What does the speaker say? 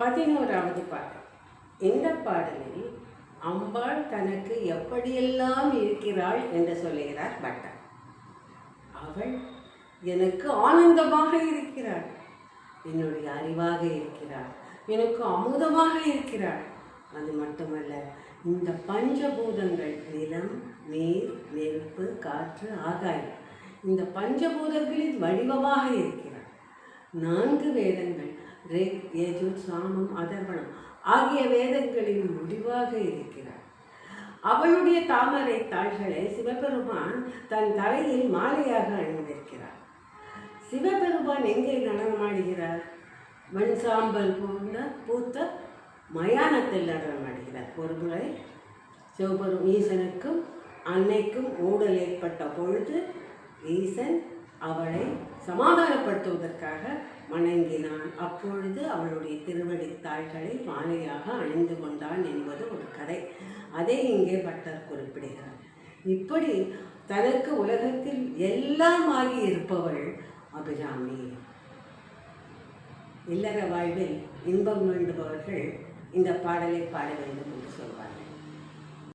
பதினோராவது பாடல். இந்த பாடலில் அம்பாள் தனக்கு எப்படியெல்லாம் இருக்கிறாள் என்று சொல்லுகிறார் பட்டர். அவள் எனக்கு ஆனந்தமாக இருக்கிறாள். என்னுடைய அறிவாக இருக்கிறாள். எனக்கு அமுதமாக இருக்கிறாள். அது மட்டுமல்ல இந்த பஞ்சபூதங்கள் நிலம் நீர் நெருப்பு காற்று ஆகாயம் இந்த பஞ்சபூதங்களின் வடிவமாக இருக்கிறாள். நான்கு வேதங்கள் ரிக் யஜுர் சாமம் அதர்வணம் ஆகிய வேதங்களின் முடிவாக இருக்கிறார். அவளுடைய தாமரை தாள்களை சிவபெருமான் தன் தலையில் மாலையாக அணிந்திருக்கிறார். சிவபெருமான் எங்கே நடனமாடுகிறார்? மண் சாம்பல் பூர்ண பூத்த மயானத்தில் நடனமாடுகிறார். ஒருமுறை சிவபெரும் ஈசனுக்கும் அன்னைக்கும் ஊடல் ஏற்பட்ட பொழுது ஈசன் அவளை சமாதானப்படுத்துவதற்காக வணங்கினான். அப்பொழுது அவளுடைய திருவடி தாள்களை மாலையாக அணிந்து கொண்டான் என்பது ஒரு கதை. அதை இங்கே பட்டர் குறிப்பிடுகிறார். இப்படி தனக்கு உலகத்தில் எல்லாமாகி இருப்பவள் அபிராமி. இல்லற வாழ்வில் இன்பம் வேண்டுபவர்கள் இந்த பாடலை பாட வேண்டும்.